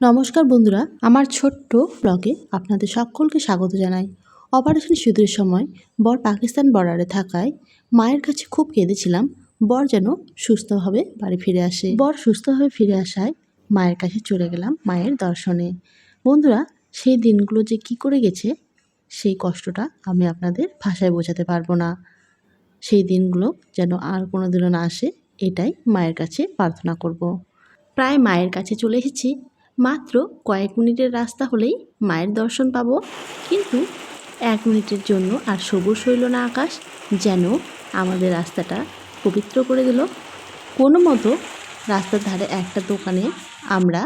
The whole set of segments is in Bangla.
নমস্কার বন্ধুরা, আমার ছোট্ট ব্লগে আপনাদের সকলকে স্বাগত জানাই। অপারেশন সিঁদুরের সময় বর পাকিস্তান বর্ডারে থাকায় মায়ের কাছে খুব কেঁদেছিলাম, বর যেন সুস্থভাবে বাড়ি ফিরে আসে। বর সুস্থভাবে ফিরে আসায় মায়ের কাছে চলে গেলাম মায়ের দর্শনে। বন্ধুরা, সেই দিনগুলো যে কি করে গেছে, সেই কষ্টটা আমি আপনাদের ভাষায় বোঝাতে পারব না। সেই দিনগুলো যেন আর কোনো দিনও না আসে, এটাই মায়ের কাছে প্রার্থনা করব। প্রায় মায়ের কাছে চলে এসেছি মাত্র কয়েক মিনিটের রাস্তা হলেই মায়ের দর্শন পাবো। কিন্তু এক মিনিটের জন্য আর সবুজ হইল না আকাশ, যেন আমাদের রাস্তাটা পবিত্র করে দিল। কোনো মতো রাস্তার ধারে একটা দোকানে আমরা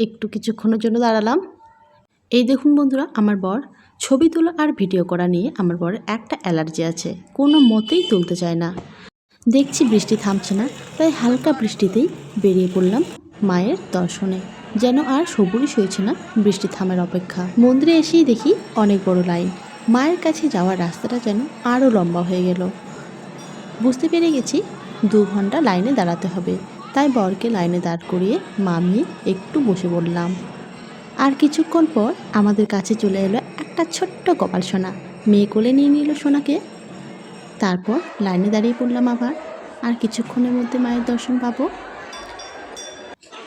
একটু কিছুক্ষণের জন্য দাঁড়ালাম। এই দেখুন বন্ধুরা, আমার বর ছবি তোলা আর ভিডিও করা নিয়ে আমার বরের একটা অ্যালার্জি আছে, কোনো মতেই তুলতে চায় না। দেখছি বৃষ্টি থামছে না, তাই হালকা বৃষ্টিতেই বেরিয়ে পড়লাম মায়ের দর্শনে। যেন আর সবুরই হয়েছে না বৃষ্টি থামের অপেক্ষা। মন্দিরে এসেই দেখি অনেক বড় লাইন। মায়ের কাছে যাওয়ার রাস্তাটা যেন আরও লম্বা হয়ে গেল। বুঝতে পেরে গেছি, দু ঘণ্টা লাইনে দাঁড়াতে হবে। তাই বরকে লাইনে দাঁড় করিয়ে মামি একটু বসে বললাম, আর কিছুক্ষণ পর আমাদের কাছে চলে এলো একটা ছোট্ট কপাল সোনা। মেয়ে কোলে নিয়ে নিল সোনাকে। তারপর লাইনে দাঁড়িয়ে পড়লাম আবার। আর কিছুক্ষণের মধ্যে মায়ের দর্শন পাবো।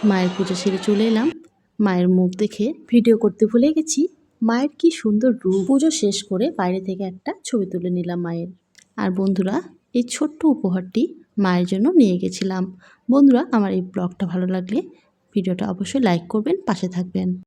মায়ের পুজো সেরে চলে এলাম। মায়ের মুখ দেখে ভিডিও করতে ভুলে গেছি। মায়ের কি সুন্দর রূপ। পুজো শেষ করে বাইরে থেকে একটা ছবি তুলে নিলাম মায়ের। আর বন্ধুরা, এই ছোট্ট উপহারটি মায়ের জন্য নিয়ে গেছিলাম। বন্ধুরা, আমার এই ব্লগটা ভালো লাগলে ভিডিওটা অবশ্যই লাইক করবেন, পাশে থাকবেন।